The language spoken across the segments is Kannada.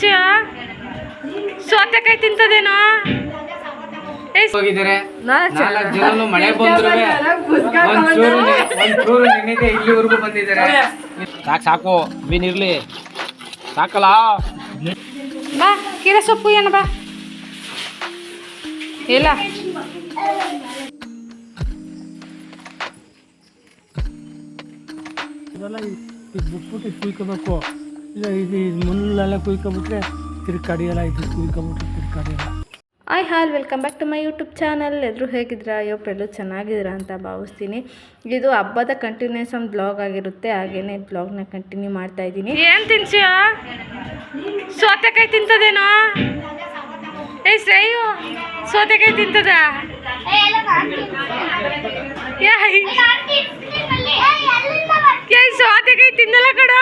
ತಿನ್ಸಿಯ ಸೌತೆಕಾಯಿ ತಿಂತದೇನೋ ಹೋಗಿದ್ದಾರೆ. ನಾಲ್ಕು ಜನ. ನಾಲ್ಕು ಜನನು ಮಳೆ ಬಂದ್ರು ಒಂಚೂರು ಇಲ್ಲಿವರೆಗೂ ಬಂದಿದ್ದಾರೆ? ಸಾಕು ಸಾಕು. ಮೀನ್ ಇರ್ಲಿ. ಸಾಕಲ್ಲ? ಬಾ ಕೀರೆ ಸೊಪ್ಪು ಏನು ಬಾ. ಇಲ್ಲ. ಇದೆಲ್ಲ ಬಿಟ್ಬಿಟ್ಟು ಕುಯ್ಕೋಬೇಕು ಇಲ್ಲ ಇದು ಮುಳ್ಳೆಲ್ಲ ಕುಯ್ಕೊಬಿಟ್ರೆ ಇದು ಕುಯ್ಕೊಬಿಟ್ರೆ ಹಾಲ್ welcome back to my YouTube channel ಎಲ್ಲರೂ ಹೇಗಿದ್ದೀರಾ? ಅಯ್ಯೋ ಪೆಲ್ಲು ಚೆನ್ನಾಗಿದ್ದೀರಾ ಅಂತ ಭಾವಿಸ್ತೀನಿ. ಇದು ಹಬ್ಬದ ಕಂಟಿನ್ಯೂಸ್ ಒಂದು ಬ್ಲಾಗ್ ಆಗಿರುತ್ತೆ. ಹಾಗೇನೆ ಬ್ಲಾಗ್ನ ಕಂಟಿನ್ಯೂ ಮಾಡ್ತಾ ಇದ್ದೀನಿ. ಏನು ತಿನ್ಸಿಯ? ಸೌತೆಕಾಯಿ ತಿಂತದೇನೋ? ಏ ಶ್ರೇಯು ಸೋತೆಕಾಯಿ ತಿಂತದ? ಯಾಯ್ ಯಾಯ್ ಸೌತೆಕಾಯಿ ತಿನ್ನಲ್ಲ ಕಡ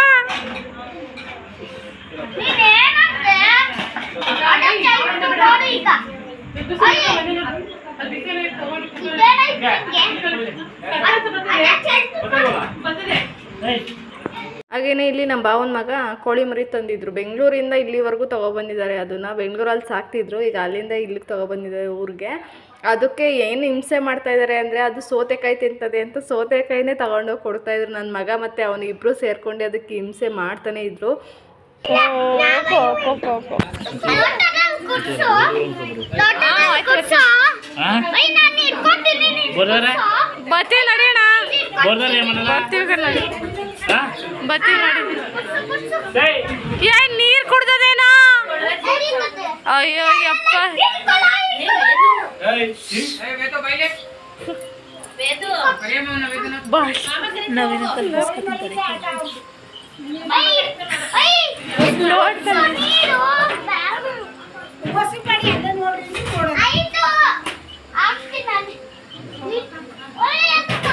ಹಾಗೇನೆ ಇಲ್ಲಿ ನಮ್ಮ ಭಾವನ ಮಗ ಕೋಳಿ ಮರಿ ತಂದಿದ್ರು. ಬೆಂಗಳೂರಿಂದ ಇಲ್ಲಿವರೆಗೂ ತೊಗೊಬಂದಿದ್ದಾರೆ ಅದನ್ನು. ಬೆಂಗಳೂರಲ್ಲಿ ಸಾಕ್ತಿದ್ರು. ಈಗ ಅಲ್ಲಿಂದ ಇಲ್ಲಿಗೆ ತೊಗೊಬಂದಿದ್ದಾರೆ ಊರಿಗೆ. ಅದಕ್ಕೆ ಏನು ಹಿಂಸೆ ಮಾಡ್ತಾ ಇದ್ದಾರೆ ಅಂದರೆ ಅದು ಸೋತೆಕಾಯಿ ತಿಂತದೆ ಅಂತ ಸೋತೆಕಾಯಿನೇ ತಗೊಂಡೋಗಿ ಕೊಡ್ತಾ ಇದ್ರು ನನ್ನ ಮಗ ಮತ್ತು ಅವನು ಇಬ್ರು ಸೇರ್ಕೊಂಡು ಅದಕ್ಕೆ ಹಿಂಸೆ ಮಾಡ್ತಾನೆ ಇದ್ರು. కూర్చో లోటస్ కూర్చో ఓయ్ నా నీరు కొట్టి నేను బొర్రరే బతే లడేనా బొర్రరే ఏమన్నా బతే కల్లడి బతే లడి ఏ నీరు కుడదదేనా అయ్యో అప్ప ఏయ్ ఏ వేతో బయలే వేతో బాష్ నవీన తల్లాస్ కతం పడే ఐ ఐ లోడ్ కల్లడి ನೋಡಿ ಏನ್ ನೀರ್ ಕುಡ್ದದೇನೋ ಅಯ್ಯೋ ಯಪ್ಪ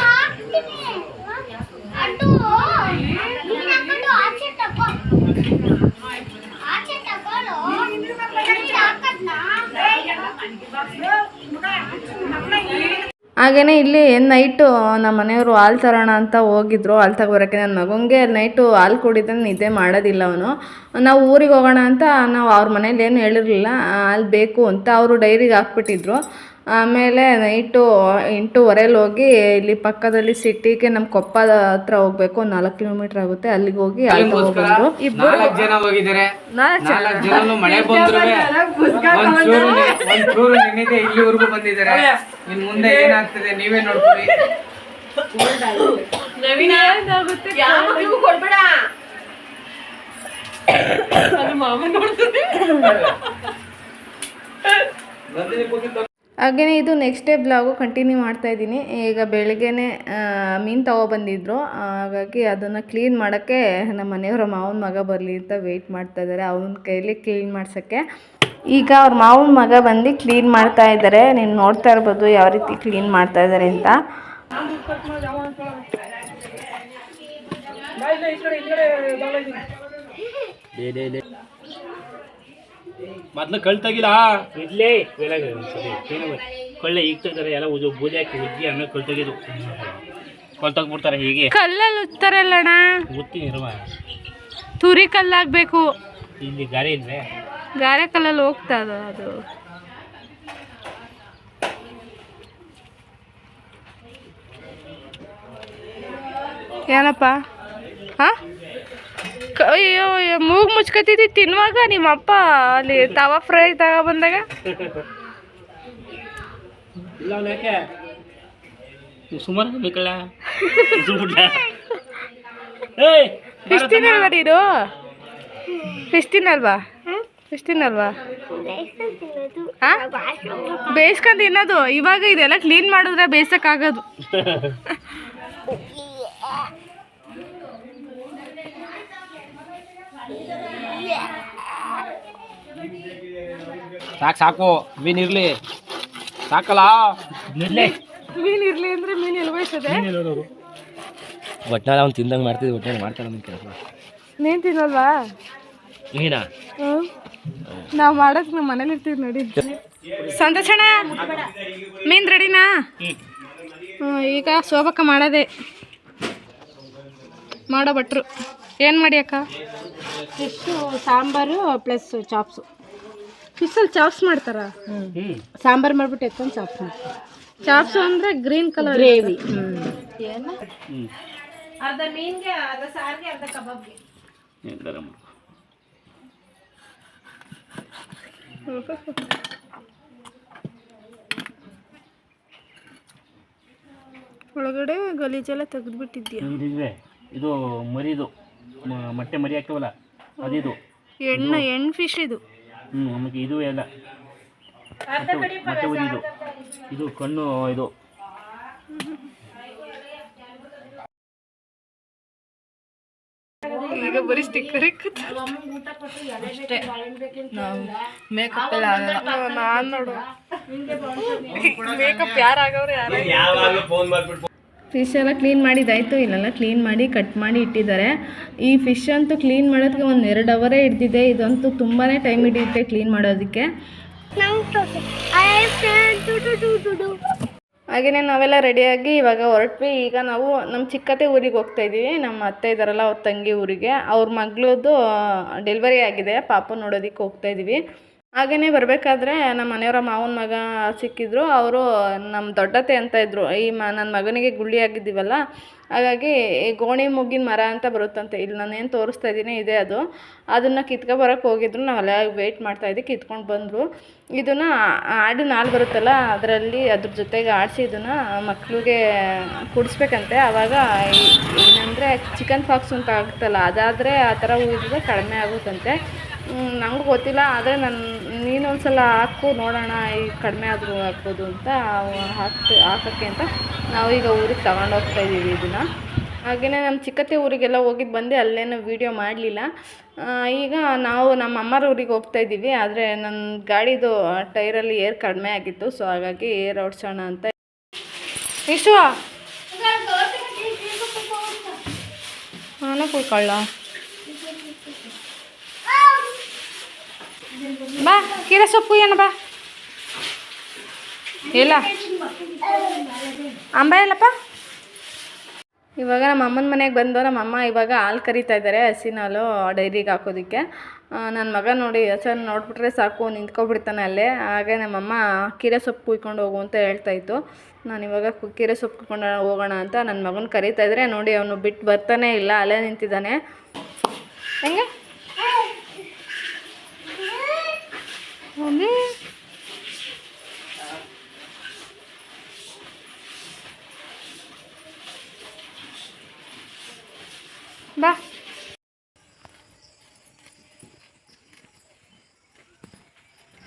ಬಾಳ್ ನವೀನ ಹಾಗೇನೆ ಇಲ್ಲಿ ನೈಟು ನಮ್ಮ ಮನೆಯವರು ಹಾಲು ತರೋಣ ಅಂತ ಹೋಗಿದ್ರು. ಹಾಲು ತಗೋರೋಕ್ಕೆ ನನ್ನ ಮಗನಿಗೆ ನೈಟು ಹಾಲು ಕುಡಿದ್ರೆ ನಿದ್ದೆ ಮಾಡೋದಿಲ್ಲ ಅವನು. ನಾವು ಊರಿಗೆ ಹೋಗೋಣ ಅಂತ ನಾವು ಅವ್ರ ಮನೇಲಿ ಏನು ಹೇಳಿರಲಿಲ್ಲ, ಹಾಲು ಬೇಕು ಅಂತ ಅವರು ಡೈರಿಗೆ ಹಾಕ್ಬಿಟ್ಟಿದ್ರು. ಆಮೇಲೆ ನೈಟು ಎಂಟೂವರೆಲಿ ಹೋಗಿ ಇಲ್ಲಿ ಪಕ್ಕದಲ್ಲಿ ಸಿಟಿಗೆ ನಮ್ಮ ಕೊಪ್ಪದ ಹತ್ರ ಹೋಗ್ಬೇಕು ನಾಲ್ಕು ಕಿಲೋಮೀಟರ್ ಆಗುತ್ತೆ. ಅಲ್ಲಿಗೆ ಹೋಗಿ ನಾಲ್ಕು ಜನ ಹೋಗಿದ್ದಾರೆ. ನಾಲ್ಕು ಜನ. ನಾಲ್ಕು ಜನನು ಮಳೆ ಬಂದ್ರು ಒಂಚೂರು ಒಂಚೂರು ನೆನೆದೆ ಇಲ್ಲಿವರೆಗೂ ಬಂದಿದ್ದಾರೆ. ಇನ್ ಮುಂದೆ ಏನಾಗ್ತದೆ ನೀವೇ ನೋಡ್ಕೊಳ್ಳಿ ಹಾಗೆಯೇ ಇದು ನೆಕ್ಸ್ಟ್ ಡೇ ಬ್ಲಾಗು ಕಂಟಿನ್ಯೂ ಮಾಡ್ತಾ ಇದ್ದೀನಿ. ಈಗ ಬೆಳಗ್ಗೆನೆ ಮೀನು ತೊಗೊಬಂದಿದ್ರು ಹಾಗಾಗಿ ಅದನ್ನು ಕ್ಲೀನ್ ಮಾಡೋಕ್ಕೆ ನಮ್ಮ ಮನೆಯವರ ಮಾವನ ಮಗ ಬರಲಿ ಅಂತ ವೆಯ್ಟ್ ಮಾಡ್ತಾ ಇದ್ದಾರೆ ಅವನ ಕೈಯಲ್ಲಿ ಕ್ಲೀನ್ ಮಾಡ್ಸೋಕ್ಕೆ. ಈಗ ಅವ್ರ ಮಾವನ ಮಗ ಬಂದು ಕ್ಲೀನ್ ಮಾಡ್ತಾ ಇದ್ದಾರೆ ನೀನು ನೋಡ್ತಾ ಇರ್ಬೋದು ಯಾವ ರೀತಿ ಕ್ಲೀನ್ ಮಾಡ್ತಾ ಇದ್ದಾರೆ ಅಂತ. ಮೊದ್ಲು ಕಳ್ ತೆಗಿಲ್ಲ ಇಡ್ಲೇ ಕೊಳ್ಳೆ ಈಗ ತೆಗ್ದಾರೆ ಎಲ್ಲ ಉದು ಬೂದಿ ಹಾಕಿ ಉಜ್ಜಿ ಆಮೇಲೆ ಕಳ್ ತೆಗೆದು ಕಳ್ ತೆಗ್ಬಿಡ್ತಾರೆ ಹೀಗೆ. ಕಲ್ಲಲ್ಲಿ ಉತ್ತಾರಲ್ಲಣ್ಣ? ಗೊತ್ತೀನಿ ಇರುವ ತುರಿ ಕಲ್ಲಾಗಬೇಕು. ಇಲ್ಲಿ ಗಾರೆ ಇಲ್ವೇ? ಗಾರೆ ಕಲ್ಲಲ್ಲಿ ಹೋಗ್ತಾ ಅದು ಅದು. ಏನಪ್ಪ ಹಾಂ? ಅಯ್ಯೋ ಮೂಗು ಮುಚ್ಕೊತಿದ್ದಿ ತಿನ್ನುವಾಗ ನಿಮ್ಮ ಅಪ್ಪ ಅಲ್ಲಿ ತವಾ ಫ್ರೈ ತಗ ಬಂದಾಗ? ಸುಮಾರು ಬೇಕಲ್ಲ? ಫಿಶ್ ತಿನ್ನಲ್ವಾ ನೀನು? ಫಿಶ್ ತಿನ್ನಲ್ವಾ? ಫಿಶ್ ತಿನ್ನಲ್ವಾ? ಬೇಯಿಸ್ಕೊಂಡು ತಿನ್ನೋದು. ಇವಾಗ ಇದೆಲ್ಲ ಕ್ಲೀನ್ ಮಾಡಿದ್ರೆ ಬೇಯಿಸೋಕ್ಕಾಗೋದು. ಸಾಕು ಸಾಕು. ಮೀನ್ ಇರ್ಲಿ. ಸಾಕಲ್ಲ? ಮೀನ್ ಇರ್ಲಿ ಅಂದ್ರೆ ಮೀನ್ ಬಯಸದೆ ಒಟ್ನಲ್ಲಿ ಅವ್ನು ತಿಂದಂಗೆ ಮಾಡ್ತಿದ್ದೆ ಒಟ್ನಲ್ಲಿ ಮಾಡ್ತಾನೆ ಅವ್ನು ಕೆಲಸ. ನೀನ್ ತಿನ್ನಲ್ವಾ? ಮೀನಾ ಹ್ಞೂ ನಾವು ಮಾಡೋದು ನಮ್ಮ ಮನೇಲಿ ಇರ್ತೀವಿ ನೋಡಿ. ಸಂತೋಷಣ ಮೀನ್ ರೆಡಿನಾ ಹ್ಞೂ ಈಗ ಶೋಭಕ್ಕ ಮಾಡದೆ. ಮಾಡೋ ಭಟ್ರು. ಏನು ಮಾಡಿ ಅಕ್ಕ? ಫಿಶ್ಶು ಸಾಂಬಾರು ಪ್ಲಸ್ ಚಾಪ್ಸು ಫಿಶಲ್ಲಿ ಚಾಪ್ಸ್ ಮಾಡ್ತಾರ? ಸಾಂಬಾರ್ ಮಾಡ್ಬಿಟ್ಟು ಎತ್ಕೊಂಡು ಚಾಪ್ಸ್ ಮಾಡ್ತಾರೆ. ಚಾಪ್ಸ್ ಅಂದ್ರೆ ಗ್ರೀನ್ ಕಲರ್ ಗ್ರೇವಿ. ಅರ್ಧ ಮೀನ್ಗೆ ಅರ್ಧ ಸಾರಿಗೆ ಅರ್ಧ ಕಬಾಬ್ಗೆ. ಒಳಗಡೆ ಗಲೀಜೆಲ್ಲ ತೆಗೆದ್ಬಿಟ್ಟಿದ್ಯಾ ಬಿಟ್ಟಿದ್ದೀವಿ ಇದು ಮರಿದು ಮೊಟ್ಟೆ ಮರಿ ಹಾಕ್ತವಲ್ಲ ಅದಿದು. ಹೆಣ್ಣು ಹೆಣ್ಣು ಫಿಶ್ ಇದು. ಹ್ಞೂ ಆಮೇಲೆ ಇದು ಎಲ್ಲ. ಮತ್ತೆ ಇದು ಇದು ಕಣ್ಣು ಇದು. ಈಗ ಬರೀ ಸ್ಟಿಕ್ಕರ್ ಮೇಕಪ್ ಎಲ್ಲ ಆಗಲ್ಲ. ನಾನು ನೋಡು. ಮೇಕಪ್ ಯಾರು ಆಗವ್ರೆ ಫಿಶ್ ಎಲ್ಲ ಕ್ಲೀನ್ ಮಾಡಿದ್ದಾಯ್ತು ಇಲ್ಲೆಲ್ಲ ಕ್ಲೀನ್ ಮಾಡಿ ಕಟ್ ಮಾಡಿ ಇಟ್ಟಿದ್ದಾರೆ ಈ ಫಿಶ್ ಅಂತೂ ಕ್ಲೀನ್ ಮಾಡೋದಕ್ಕೆ ಒಂದು ಎರಡು ಅವರೇ ಹಿಡ್ದಿದೆ ಇದಂತೂ ತುಂಬಾ ಟೈಮ್ ಹಿಡಿಯುತ್ತೆ ಕ್ಲೀನ್ ಮಾಡೋದಕ್ಕೆ ಹಾಗೆಯೇ ನಾವೆಲ್ಲ ರೆಡಿಯಾಗಿ ಇವಾಗ ಹೊರಟ್ವಿ ಈಗ ನಾವು ನಮ್ಮ ಚಿಕ್ಕತ್ತೆ ಊರಿಗೆ ಹೋಗ್ತಾ ಇದ್ದೀವಿ ನಮ್ಮ ಅತ್ತೆ ಇದ್ದಾರಲ್ಲ ಅವ್ರ ತಂಗಿ ಊರಿಗೆ ಅವ್ರ ಮಗಳದ್ದು ಡೆಲಿವರಿ ಆಗಿದೆ ಪಾಪ ನೋಡೋದಕ್ಕೆ ಹೋಗ್ತಾ ಇದ್ದೀವಿ ಹಾಗೆಯೇ ಬರಬೇಕಾದ್ರೆ ನಮ್ಮ ಮನೆಯವರ ಮಾವನ ಮಗ ಸಿಕ್ಕಿದ್ರು, ಅವರು ನಮ್ಮ ದೊಡ್ಡತ್ತೆ ಅಂತ ಇದ್ದರು ಈ ಮ ನನ್ನ ಮಗನಿಗೆ ಗುಳ್ಳಿ ಆಗಿದ್ದೀವಲ್ಲ, ಹಾಗಾಗಿ ಈ ಗೋಣಿ ಮುಗ್ಗಿನ ಮರ ಅಂತ ಬರುತ್ತಂತೆ. ಇಲ್ಲಿ ನಾನು ಏನು ತೋರಿಸ್ತಾ ಇದ್ದೀನಿ, ಇದೆ ಅದು. ಅದನ್ನು ಕಿತ್ಕೊ ಬರೋಕ್ಕೆ ಹೋಗಿದ್ರು, ನಾವು ವೆಯ್ಟ್ ಮಾಡ್ತಾ ಮಾಡ್ತಾಯಿದ್ದೆ ಕಿತ್ಕೊಂಡು ಬಂದರು. ಇದನ್ನು ಆಡಿನ ಹಾಲು ಬರುತ್ತಲ್ಲ, ಅದರಲ್ಲಿ ಅದ್ರ ಜೊತೆಗೆ ಆಡಿಸಿ ಇದನ್ನು ಮಕ್ಕಳಿಗೆ ಕುಡಿಸ್ಬೇಕಂತೆ. ಆವಾಗ ಏನಂದರೆ ಚಿಕನ್ ಫಾಕ್ಸ್ ಅಂತ ಆಗುತ್ತಲ್ಲ, ಅದಾದರೆ ಆ ಥರ ಊದಿದ್ರೆ ಕಡಿಮೆ ಆಗುತ್ತಂತೆ. ನನಗೂ ಗೊತ್ತಿಲ್ಲ, ಆದರೆ ನನ್ನ ನೀನೊಂದ್ಸಲ ಹಾಕು ನೋಡೋಣ ಈಗ ಕಡಿಮೆ ಆದರೂ ಹಾಕ್ಬೋದು ಅಂತ ಹಾಕ್ತೆ ಹಾಕೋಕ್ಕೆ ಅಂತ ನಾವು ಈಗ ಊರಿಗೆ ತಗೊಂಡೋಗ್ತಾ ಇದ್ದೀವಿ ಇದನ್ನು. ಹಾಗೆಯೇ ನಮ್ಮ ಚಿಕ್ಕತ್ತೆ ಊರಿಗೆಲ್ಲ ಹೋಗಿದ್ದು ಬಂದೆ ಅಲ್ಲೇನೂ ವೀಡಿಯೋ ಮಾಡಲಿಲ್ಲ. ಈಗ ನಾವು ನಮ್ಮ ಅಮ್ಮರ ಊರಿಗೆ ಹೋಗ್ತಾ ಇದ್ದೀವಿ ಆದರೆ ನನ್ನ ಗಾಡಿದು ಟೈರಲ್ಲಿ ಏರ್ ಕಡಿಮೆ ಆಗಿತ್ತು ಸೊ ಹಾಗಾಗಿ ಏರ್ ಓಡಿಸೋಣ ಅಂತ. ವಿಶ್ವ! ನಾನು ಕುಯ್ಕೊಳ್ಳ? ಬಾ ಕೀರೆ ಸೊಪ್ಪು ಏನು ಬಾ. ಇಲ್ಲ. ಅಂಬ ಇಲ್ಲಪ್ಪ. ಇವಾಗ ನಮ್ಮ ಅಮ್ಮನ ಮನೆಗೆ ಬಂದು ನಮ್ಮ ಅಮ್ಮ ಇವಾಗ ಹಾಲು ಕರಿತಾ ಇದ್ದಾರೆ ಹಸಿನ ಹಾಲು ಡೈರಿಗೆ ಹಾಕೋದಕ್ಕೆ. ನನ್ನ ಮಗ ನೋಡಿ ಹಸನ್ ನೋಡ್ಬಿಟ್ರೆ ಸಾಕು ನಿಂತ್ಕೊಬಿಡ್ತಾನೆ ಅಲ್ಲೇ. ಹಾಗೆ ನಮ್ಮಮ್ಮ ಕೀರೆ ಸೊಪ್ಪು ಕುಯ್ಕೊಂಡು ಹೋಗು ಅಂತ ಹೇಳ್ತಾ ಇತ್ತು. ನಾನು ಇವಾಗ ಕೀರೆ ಸೊಪ್ಪು ಕುಯ್ಕೊಂಡು ಹೋಗೋಣ ಅಂತ ನನ್ನ ಮಗನ ಕರಿತಾ ಇದ್ದರೆ ನೋಡಿ ಅವನು ಬಿಟ್ಟು ಬರ್ತಾನೆ ಇಲ್ಲ ಅಲ್ಲೇ ನಿಂತಿದ್ದಾನೆ. ಹೆಂಗೆ? ಮಮ್ಮಿ ಬಾ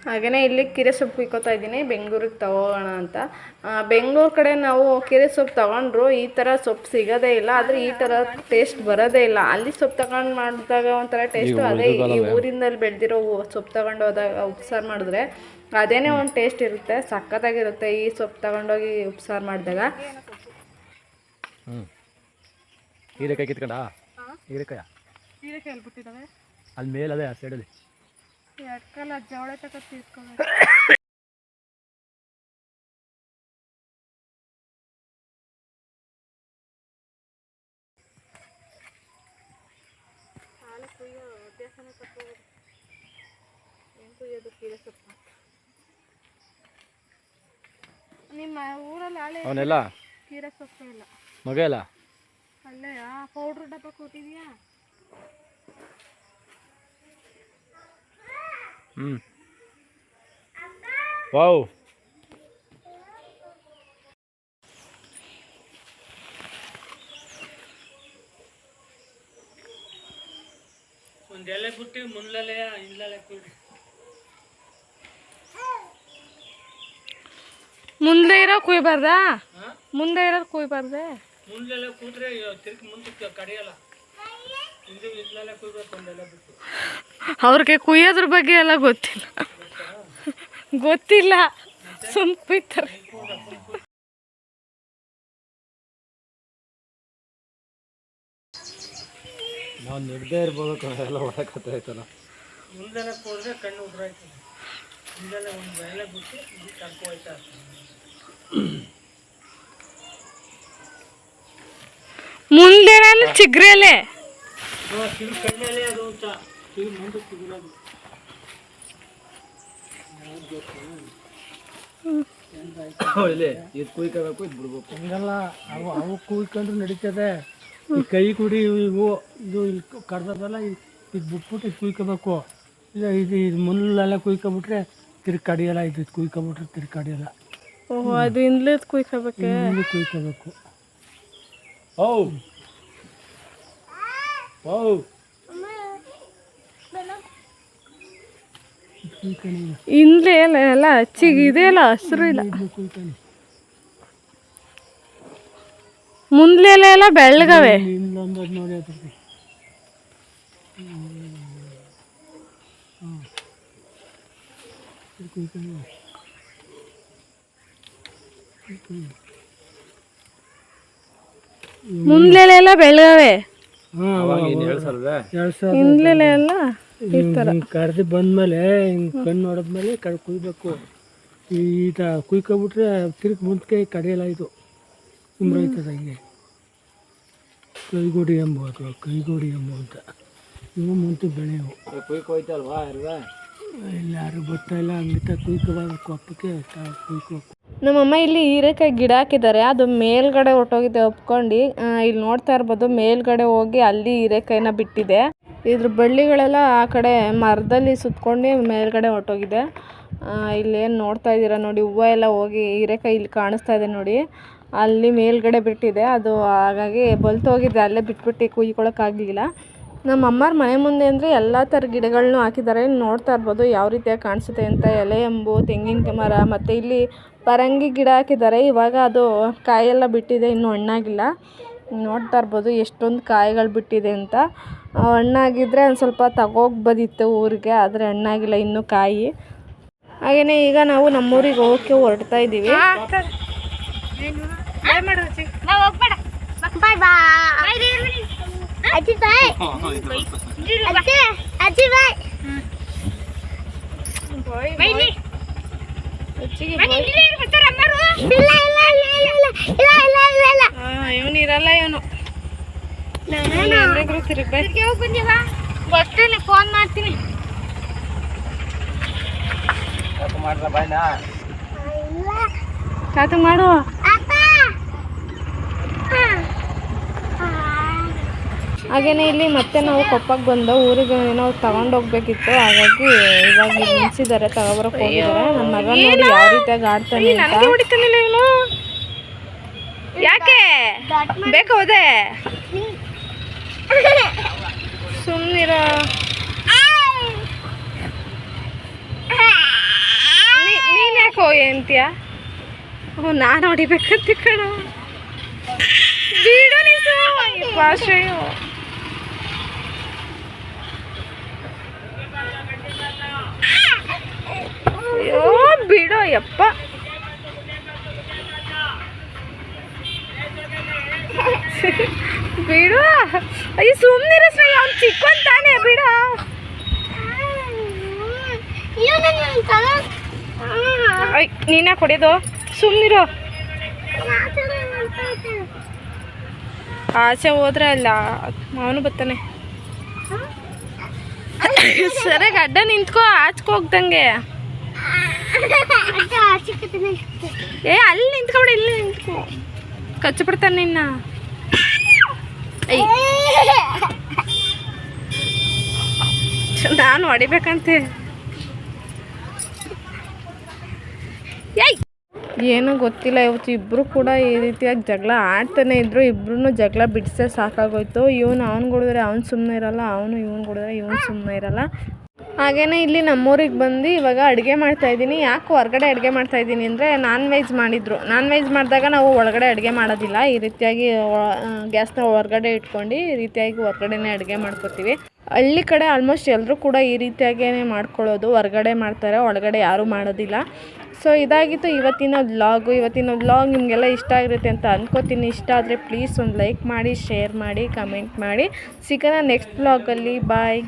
ಹಾಗೆಯೇ ಇಲ್ಲಿ ಕೀರೆ ಸೊಪ್ಪು ಇಕ್ಕೋತಾ ಇದ್ದೀನಿ ಬೆಂಗಳೂರಿಗೆ ತಗೋಣ ಅಂತ. ಬೆಂಗಳೂರು ಕಡೆ ನಾವು ಕೀರೆ ಸೊಪ್ಪು ತಗೊಂಡ್ರು ಈ ಥರ ಸೊಪ್ಪು ಸಿಗೋದೇ ಇಲ್ಲ ಆದರೆ ಈ ಥರ ಟೇಸ್ಟ್ ಬರೋದೇ ಇಲ್ಲ. ಅಲ್ಲಿ ಸೊಪ್ಪು ತಗೊಂಡು ಮಾಡಿದಾಗ ಒಂಥರ ಟೇಸ್ಟು ಅದೇ ಈ ಊರಿಂದಲ್ಲಿ ಬೆಳೆದಿರೋ ಸೊಪ್ಪು ತಗೊಂಡು ಹೋದಾಗ ಉಪ್ಸಾರು ಮಾಡಿದ್ರೆ ಅದೇನೇ ಒಂದು ಟೇಸ್ಟ್ ಇರುತ್ತೆ ಸಖತ್ತಾಗಿರುತ್ತೆ ಈ ಸೊಪ್ಪು ತಗೊಂಡೋಗಿ ಉಪ್ಸಾರು ಮಾಡಿದಾಗ. ಹ್ಞೂ ಹೀರೆಕಾಯಿ ಹೀರೆಕಾಯಿ? ಅಲ್ಲಿ ಬಿಟ್ಟಿದ್ದಾವೆ ಅಲ್ಲಿ ಮೇಲೆ ಅದೇ ಆ ಸೈಡಲ್ಲಿ ಜವಳ ತಗೋ ನಿಮ್ಮ ಊರಲ್ಲಿ ಹಳೆ ಅವನೆಲ್ಲ? ಕೀರೆ ಸೊಪ್ಪು ಇಲ್ಲ. ಮಗ ಇಲ್ಲ ಅಲ್ಲೇ ಆ ಪೌಡ್ರ್ ಡಬ್ಬ ಕೊಟ್ಟಿದ್ಯಾ ಹ್ಞೂ ವಾವ್. ಒಂದು ಎಲೆ ಬಿಟ್ಟು ಮುನ್ಲೆಲೆ ಇಲ್ಲಲೆ ಕೂಡಿ ಮುಂದೆ ಇರೋ ಕುಯ್ಬಾರ್ದಾ? ಮುಂದೆ ಇರೋದು ಕುಯ್ಬಾರ್ದೆ? ಮುಂದೆಲೆ ಕೂತ್ರೆ ತಿರ್ಗಿ ಮುಂದಕ್ಕೆ ಕಡಿಯಲ್ಲ. ಹಿಂದೆ ಹಿಂದೆಲೆ ಕುಯ್ಬೇಕು ಒಂದೆಲೆ ಬಿಟ್ಟು. ಅವ್ರಿಗೆ ಕುಯ್ಯೋದ್ರ ಬಗ್ಗೆ ಎಲ್ಲ ಗೊತ್ತಿಲ್ಲ. ಗೊತ್ತಿಲ್ಲ. ಸುಮ್ ಕುಯ್ತಾರೆ. ನಾವು ನಿಡ್ದೇ ಇರ್ಬೋದು ಎಲ್ಲ ಹೊರಕತ್ತ ಆಯ್ತಲ್ಲ. ಮುಂದೆಲೆ ಹೋದ್ರೆ ಕಣ್ಣು ಉದ್ರಾಯ್ತದೆ ಮುಂದೆಲ್ಲ ಒಂದು ಬೆಳೆ ಬಿಟ್ಟು ಇದು ಕರ್ಕೊ ಹೋಯ್ತಾ ಮುಂದೆ ಚಿಗ್ರೆಲೆ ತಿರು ಕಣ್ಣಲ್ಲೇ ಅದು ಅಂತ ಗುಲಾಬಿ ಇದು ಕುಯ್ಕೋಬೇಕು ಇದು ಬಿಡ್ಬೇಕು ಹಂಗಲ್ಲ ಅವು ಅವು ಕುಯ್ಕೊಂಡ್ರು ನಡೀತದೆ. ಈ ಕೈ ಕುಡಿ ಇವು ಇದು ಇಲ್ಲಿ ಕಡ್ದದಲ್ಲ ಇದು ಬಿಟ್ಬಿಟ್ಟು ಇದು ಕುಯ್ಕೋಬೇಕು. ಇಲ್ಲ ಇದು ಇದು ಮುಲ್ಲೆಲ್ಲ ಕುಯ್ಕೊಬಿಟ್ರೆ ತಿರ್ಗಿ ಕಡಿಯಲ್ಲ ಇದು ಕುಯ್ಕೊಬಿಟ್ರೆ ತಿರ್ಗಿ ಕಡಿಯಲ್ಲ ಓಹೋ ಅದು ಇಂದಲೇ ಕುಯ್ಕೋಬೇಕು? ಇಲ್ಲಿ ಕುಯ್ಕೋಬೇಕು. ಓ ಓ ಹಿಂದೆ ಎಲ್ಲ ಹಚ್ಚಿಗೆ ಇದೆಲ್ಲ ಹಸಿರು ಇಲ್ಲ. ಮುಂದ್ಲೆಲೆ ಎಲ್ಲ ಬೆಳ್ಗವೆ ಮುಂದ್ಲೆಲೆ ಎಲ್ಲ ಬೆಳ್ಳಗವೆ. ಎಲ್ಲ ಕರೆದು ಬಂದಮೇಲೆ ಹಿಂಗೆ ಕಣ್ಣು ನೋಡಿದ್ಮೇಲೆ ಕಡೆ ಕುಯ್ಬೇಕು. ಈಗ ಕುಯ್ಕೊಬಿಟ್ರೆ ತಿರ್ಗಿ ಮುಂದಕ್ಕೆ ಕಡೆಯಲ್ಲ ಇದು ಸುಮ್ರೈತದ ಹಿಂಗೆ. ಕೈಗೋಡಿ ಎಂಬುದು ಅಥವಾ ಕೈಗೋಡಿ ಎಂಬು ಅಂತ. ಇವು ಮುಂದೆ ಬೆಳೆಯವು. ಕುಯ್ಕೋಯ್ತಲ್ವಾ ಯಾರು ಇಲ್ಲ ಯಾರು ಗೊತ್ತಾಯಿಲ್ಲ ಹಂಗಿತ ಕುಯ್ಕೋಬೇಕು ಅಪ್ಪಕ್ಕೆ ಕುಯ್ಕೋಬೇಕು ನಮ್ಮಮ್ಮ ಇಲ್ಲಿ ಹೀರೆಕಾಯಿ ಗಿಡ ಹಾಕಿದ್ದಾರೆ ಅದು ಮೇಲ್ಗಡೆ ಹೊರಟೋಗಿದೆ ಒಪ್ಕೊಂಡು. ಇಲ್ಲಿ ನೋಡ್ತಾ ಇರ್ಬೋದು ಮೇಲ್ಗಡೆ ಹೋಗಿ ಅಲ್ಲಿ ಹೀರೆಕಾಯಿನ ಬಿಟ್ಟಿದೆ. ಇದ್ರ ಬಳ್ಳಿಗಳೆಲ್ಲ ಆ ಕಡೆ ಮರದಲ್ಲಿ ಸುತ್ಕೊಂಡು ಮೇಲ್ಗಡೆ ಹೊರ್ಟೋಗಿದೆ. ಇಲ್ಲಿ ಇಲ್ಲೇನು ನೋಡ್ತಾ ಇದ್ದೀರಾ ನೋಡಿ, ಹೂವು ಎಲ್ಲ ಹೋಗಿ ಹೀರೆಕಾಯಿ ಇಲ್ಲಿ ಕಾಣಿಸ್ತಾ ಇದೆ ನೋಡಿ. ಅಲ್ಲಿ ಮೇಲ್ಗಡೆ ಬಿಟ್ಟಿದೆ. ಅದು ಹಾಗಾಗಿ ಬಲ್ತೋಗಿದೆ ಅಲ್ಲೇ ಬಿಟ್ಬಿಟ್ಟು ಕುಯ್ಕೊಳಕ್ಕಾಗಲಿಲ್ಲ ನಮ್ಮ ಅಮ್ಮರ ಮನೆ ಮುಂದೆ ಅಂದರೆ ಎಲ್ಲ ಥರ ಗಿಡಗಳನ್ನೂ ಹಾಕಿದ್ದಾರೆ. ನೋಡ್ತಾ ಇರ್ಬೋದು ಯಾವ ರೀತಿಯಾಗಿ ಕಾಣಿಸುತ್ತೆ ಅಂತ. ಎಲೆ ಎಂಬು ತೆಂಗಿನ ಮರ, ಮತ್ತು ಇಲ್ಲಿ ಪರಂಗಿ ಗಿಡ ಹಾಕಿದ್ದಾರೆ. ಇವಾಗ ಅದು ಕಾಯೆಲ್ಲ ಬಿಟ್ಟಿದೆ, ಇನ್ನೂ ಹಣ್ಣಾಗಿಲ್ಲ. ನೋಡ್ತಾ ಇರ್ಬೋದು ಎಷ್ಟೊಂದು ಕಾಯಿಗಳು ಬಿಟ್ಟಿದೆ ಅಂತ. ಹಣ್ಣಾಗಿದ್ರೆ ಹಣ್ಣಾಗಿದ್ದರೆ ಒಂದು ಸ್ವಲ್ಪ ತಗೋಗ್ಬೋದಿತ್ತು ಊರಿಗೆ ಆದರೆ ಹಣ್ಣಾಗಿಲ್ಲ ಇನ್ನೂ ಕಾಯಿ. ಹಾಗೆಯೇ ಈಗ ನಾವು ನಮ್ಮೂರಿಗೆ ಹೋಗೋಕ್ಕೆ ಹೊರಡ್ತಾ ಇದ್ದೀವಿ. ಬಾಯ್ ಇವನು ಇರಲ್ಲ ಇವನು. ಬರ್ತೀನಿ ಫೋನ್ ಮಾಡ್ತೀನಿ. ಕಾತು ಮಾಡು. ಹಾಗೇನೆ ಇಲ್ಲಿ ಮತ್ತೆ ನಾವು ಕೊಪ್ಪಕ್ಕೆ ಬಂದು ಊರಿಗೆ ಏನೋ ತಗೊಂಡೋಗ್ಬೇಕಿತ್ತು ಹಾಗಾಗಿ ಇವಾಗ ನಿಲ್ಸಿದ್ದಾರೆ ತಗೊಬರಕ್ಕೆ ಹೋಗಿದ್ದಾರೆ. ನಮ್ಮ ಮಗ ನೋಡಿ ಯಾವ ರೀತಿಯಾಗಿ ಆಡ್ತಾನೆ ಯಾಕೆ? ಬೇಕು ಹೋದೆ? ಸುಮ್ಮನಿರ ನೀನು ಯಾಕೆ ಹೋಗಿ ಅಂತೀಯ? ಓ ನಾನು ಹೊಡಿಬೇಕಂತ ಕಣ. ಬಿಡು ನೀನು. ಭಾಷೆಯು ಅಯ್ಯೋ ಬಿಡೋ ಯಪ್ಪ ಬಿಡು. ಅಯ್ಯೋ ಸುಮ್ಮನಿರ ಶ್ರೇಯ ಅವ್ನು ಚಿಕ್ಕನ್ ತಾನೆ, ಬಿಡ. ನೀನೇ ಕೊಡೋದು. ಸುಮ್ಮನಿರು ಆಚೆ ಹೋದ್ರೆ ಅಲ್ಲ ಅವನು ಬರ್ತಾನೆ. ಸರಿಯಾಗಿ ಅಡ್ಡ ನಿಂತ್ಕೋ ಆಚೆಗೆ ಹೋಗ್ದಂಗೆ. ಏ, ಅಲ್ಲಿ ನಿಂತ್ಕೊಬಿಡಿ, ಇಲ್ಲಿ ನಿಂತ್ಕೊ. ಕಚ್ಚ ಬಿಡ್ತಾನೆ ನಿನ್ನ ನಾನು ಹೊಡಿಬೇಕಂತೆ. ಏನು ಏನೂ ಗೊತ್ತಿಲ್ಲ, ಇವತ್ತು ಇಬ್ರು ಕೂಡ ಈ ರೀತಿಯಾಗಿ ಜಗಳ ಆಡ್ತಾನೆ ಇದ್ರು. ಇಬ್ರು ಜಗಳ ಬಿಡಿಸೇ ಸಾಕಾಗೋಯ್ತು. ಇವನು ಅವ್ನು ಕೊಡಿದ್ರೆ ಅವ್ನು ಸುಮ್ಮನೆ ಇರಲ್ಲ, ಅವನು ಇವ್ನು ಕೊಡಿದ್ರೆ ಇವನು ಸುಮ್ಮನೆ ಇರಲ್ಲ. ಹಾಗೇನೆ ಇಲ್ಲಿ ನಮ್ಮೂರಿಗೆ ಬಂದು ಇವಾಗ ಅಡುಗೆ ಮಾಡ್ತಾ ಇದ್ದೀನಿ. ಯಾಕೆ ಹೊರಗಡೆ ಅಡುಗೆ ಮಾಡ್ತಾ ಇದ್ದೀನಿ ಅಂದರೆ ನಾನ್ ವೆಜ್ ಮಾಡಿದ್ರು. ನಾನ್ ವೆಜ್ ಮಾಡಿದಾಗ ನಾವು ಒಳಗಡೆ ಅಡುಗೆ ಮಾಡೋದಿಲ್ಲ. ಈ ರೀತಿಯಾಗಿ ಗ್ಯಾಸ್ನ ಹೊರಗಡೆ ಇಟ್ಕೊಂಡು ಈ ರೀತಿಯಾಗಿ ಹೊರಗಡೆನೇ ಅಡುಗೆ ಮಾಡ್ಕೊತೀವಿ. ಹಳ್ಳಿ ಕಡೆ ಆಲ್ಮೋಸ್ಟ್ ಎಲ್ಲರೂ ಕೂಡ ಈ ರೀತಿಯಾಗೇ ಮಾಡ್ಕೊಳ್ಳೋದು. ಹೊರಗಡೆ ಮಾಡ್ತಾರೆ, ಒಳಗಡೆ ಯಾರೂ ಮಾಡೋದಿಲ್ಲ. ಸೊ ಇದಾಗಿತ್ತು ಇವತ್ತಿನ ವ್ಲಾಗು ಇವತ್ತಿನ ವ್ಲಾಗ್ ನಿಮಗೆಲ್ಲ ಇಷ್ಟ ಆಗಿರುತ್ತೆ ಅಂತ ಅಂದ್ಕೋತೀನಿ ಇಷ್ಟ ಆದರೆ ಪ್ಲೀಸ್ ಒಂದು ಲೈಕ್ ಮಾಡಿ ಶೇರ್ ಮಾಡಿ ಕಮೆಂಟ್ ಮಾಡಿ. ಸಿಗೋಣ ನೆಕ್ಸ್ಟ್ ವ್ಲಾಗಲ್ಲಿ ಬಾಯ್